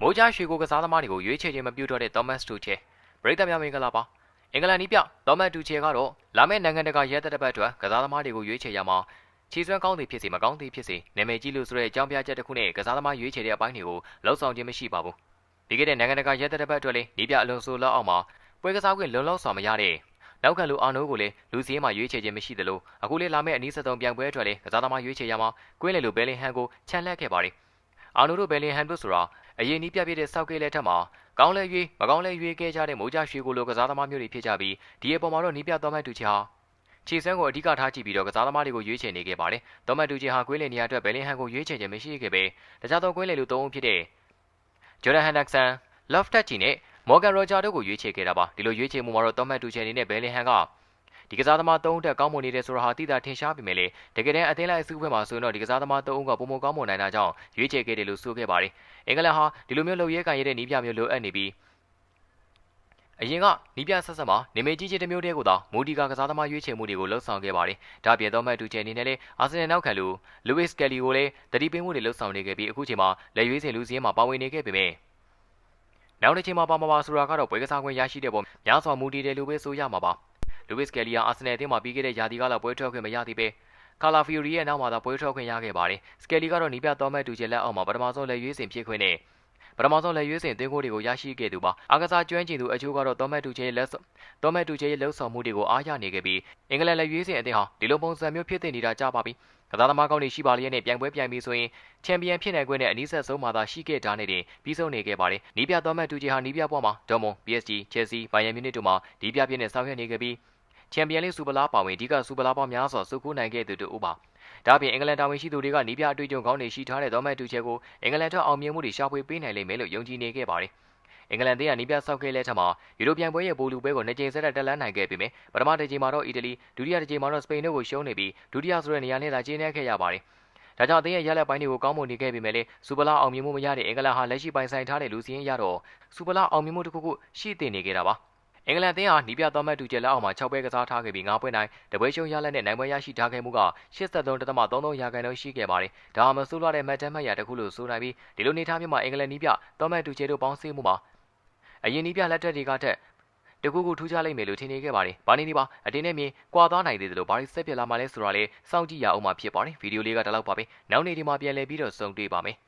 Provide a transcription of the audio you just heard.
မိုးကြားရွှေကိုကစားသမားတွေကိုရွေးချယ်ခြင်းမပြုတော့တဲ့ Thomas Tuchel ပရိသတ်များမင်္ဂလာပါအင်္ဂလန်နီးပြ Thomas Tuchel ကတော့လာမယ့်နိုင်ငံတကာရဲတပ်တပ်အတွက်ကစားသမားတွေကိုရွေးချယ်ရမှာချီစွမ်းကောင်းသည်ဖြစ်စေမကောင်းသည်ဖြစ်စေနာမည်ကြီးလို့ဆိုတဲ့အကြောင်းပြချက်တစ်ခုနဲ့ကစားသမားရွေးချယ်တဲ့အပိုင်းတွေကိုလှုပ်ဆောင်ခြင်းမရှိပါဘူးဒီကနေ့နိုင်ငံတကာရဲတပ်တပ်အတွက်လည်းနီးပြအလုံးစုံလောက်အောင်မှာပွဲကစားခွင့်လုံလောက်စွာမရတဲ့နောက်ခံလူအာနိုးကိုလည်းလူစည်းမှာရွေးချယ်ခြင်းမရှိသလိုအခုလေးလာမယ့်အနည်းဆက်ပြိုင်ပွဲအတွက်လည်းကစားသမားရွေးချယ်ရမှာကွင်းလေလိုဘယ်လင်ဟန်ကိုချန်လှပ်ခဲ့ပါတယ်အာနိုတို့ဘယ်လင်ဟန်တို့ဆိုတာ အရင်နီးပြပြတဲ့စောက်ကလေးလက်ထက်မှာကောင်းလဲရွေးမကောင်းလဲရွေးခဲ့ကြတဲ့မိုးကြရွှေကိုလိုကစားသမားမျိုးတွေဖြစ်ကြပြီးဒီအပေါ်မှာတော့နီးပြသွားမှတ်တူချီဟာခြေစွမ်းကိုအဓိကထားကြည့်ပြီးတော့ကစားသမားတွေကိုရွေးချယ်နေခဲ့ပါတယ်။သောမတ်တူချီဟာကွင်းလင်နေရာအတွက်ဘယ်လင်ဟန်ကိုရွေးချယ်ခြင်းမရှိခဲ့ပဲတခြားသောကွင်းလင်လူ၃ဦးဖြစ်တဲ့ဂျော်ဒန်ဟန်ဒက်ဆန်၊လော့ဖ်တက်ချီနဲ့မော်ဂန်ရောဂျာတို့ကိုရွေးချယ်ခဲ့တာပါ။ဒီလိုရွေးချယ်မှုမှာတော့သောမတ်တူချီအနေနဲ့ဘယ်လင်ဟန်က ဒီကစားသမား၃ဦးတက်ကောင်းမွန်နေတယ်ဆိုတာဟာသိတာထင်ရှားပေမဲ့လေတကယ်တမ်းအသင်းလိုက်အစုအဖွဲ့မှာဆိုရင်တော့ဒီကစားသမား၃ဦးကပုံမကောင်းမွန်နိုင်တာကြောင့်ရွေးချယ်ခဲ့တယ်လို့ဆိုခဲ့ပါတယ်။အင်္ဂလန်ဟာဒီလိုမျိုးလှုပ်ရဲကန်ရတဲ့နီးပြမျိုးလိုအပ်နေပြီးအရင်ကနီးပြဆက်ဆက်မှာနေမေကြီးချင်းတစ်မျိုးတည်းကိုသာမူဒီကာကစားသမားရွေးချယ်မှုတွေကိုလှုပ်ဆောင်ခဲ့ပါတယ်။ဒါပြင်တော့မှတူချယ်အနေနဲ့လည်းအာဆင်နယ်နောက်ခံလူလူးဝစ်ကယ်လီကိုလည်းတတိပင်းမှုတွေလှုပ်ဆောင်နေခဲ့ပြီးအခုချိန်မှာလက်ရွေးစင်လူစည်းမှာပါဝင်နေခဲ့ပေမဲ့နောက်တစ်ချိန်မှာပါမပါဆိုတာကတော့ပွဲကစားခွင့်ရရှိတဲ့ပုံများစွာမူတည်တယ်လို့ပဲဆိုရမှာပါ။ လူးဝစ်ကယ်လီယာအာဆင်နယ်အသင်းမှာပြီးခဲ့တဲ့ရာသီကလာပွဲထွက်ခွင့်မရသေးပဲကာလာဖီယိုရီရဲ့နောက်မှာသာပွဲထွက်ခွင့်ရခဲ့ပါတယ်။စကယ်လီကတော့နီးပြတော်မဲ့တူချယ်လက်အောက်မှာပထမဆုံးလက်ရွေးစင်ဖြစ်ခွင့်နဲ့ပထမဆုံးလက်ရွေးစင်သင်းကိုတွေကိုရရှိခဲ့သူပါအားကစားကျွမ်းကျင်သူအချို့ကတော့တော်မက်တူချေရဲ့လက်တော်မက်တူချေရဲ့လှုပ်ဆောင်မှုတွေကိုအားရနေခဲ့ပြီးအင်္ဂလန်လက်ရွေးစင်အသင်းဟာဒီလိုပုံစံမျိုးဖြစ်တင်နေတာကြပါပြီကစားသမားကောင်းတွေရှိပါလျက်နဲ့ပြိုင်ပွဲပြိုင်ပြီးဆိုရင်ချန်ပီယံဖြစ်နိုင်ခွင့်နဲ့အနည်းဆက်ဆုံးမှသာရှိခဲ့တာနဲ့တင်ပြီးဆုံးနေခဲ့ပါတယ်နီးပြတော်မက်တူချေဟာနီးပြပွဲမှာဒေါ်မွန် PSG Chelsea Bayern Munich တို့မှာဒီပြပြနဲ့ဆောင်ရွက်နေခဲ့ပြီး ချန်ပီယံလိစူပလာပါဝင်ဒီကစူပလာပေါင်းများစွာစုခိုးနိုင်ခဲ့သူတို့ပါဒါ့အပြင်အင်္ဂလန်တာဝန်ရှိသူတွေကနီးပြအတွေ့အကြုံကောင်းတွေရှိထားတဲ့ဒေါ်မက်တူချေကိုအင်္ဂလန်ထက်အောင်မြင်မှုတွေရှာဖွေပေးနိုင်လိမ့်မယ်လို့ယုံကြည်နေခဲ့ပါတယ်။အင်္ဂလန်သင်းကနီးပြဆောက်ခဲ့လက်ထက်မှာယူရိုပြန်ပွဲရဲ့ပိုလူပွဲကိုနှစ်ကြိမ်ဆက်တက်တက်လန်းနိုင်ခဲ့ပေမဲ့ပထမတစ်ကြိမ်မှာတော့အီတလီဒုတိယတစ်ကြိမ်မှာတော့စပိန်တို့ကိုရှုံးနေပြီးဒုတိယဆိုတဲ့နေရာနဲ့သာကျင်းနေခဲ့ရပါတယ်။ဒါကြောင့်အသင်းရဲ့ရလက်ပိုင်းတွေကိုကောင်းမွန်နေခဲ့ပေမဲ့လည်းစူပလာအောင်မြင်မှုမရတဲ့အင်္ဂလန်ဟာလက်ရှိပိုင်ဆိုင်ထားတဲ့လူစီးရင်ရတော့စူပလာအောင်မြင်မှုတစ်ခုခုရှိတင်နေခဲ့တာပါ။ အင်္ဂလန်အသင်းဟာနီးပြသောမတ်တူကျက်လက်အောက်မှာ6ပွဲကစားထားခဲ့ပြီး9ပွဲနိုင်တပွဲရှုံးရလက်နဲ့နိုင်ပွဲရရှိထားခဲ့မှုက83.33ရာခိုင်နှုန်းရှိခဲ့ပါတယ်။ဒါမှမဆိုးလွှားတဲ့မှတ်တမ်းမှတ်ရတစ်ခုလို့ဆိုနိုင်ပြီးဒီလိုနေထားမျိုးမှာအင်္ဂလန်နီးပြသောမတ်တူကျက်တို့ပေါင်းစည်းမှုမှာအရင်နီးပြလက်ထက်တွေကထက်တကူကူထူးခြားလိမ့်မယ်လို့ထင်နေခဲ့ပါတယ်။ဘာနေနေပါအတင်းနဲ့မြင်ကွာသွားနိုင်သေးတယ်လို့ဘာလို့ဆက်ပြလာမှလဲဆိုတာလေစောင့်ကြည့်ရအောင်မှဖြစ်ပါတယ်။ဗီဒီယိုလေးကဒီလောက်ပါပဲ။နောက်နေ့ဒီမှာပြန်လည်ပြီးတော့စုံတွေ့ပါမယ်။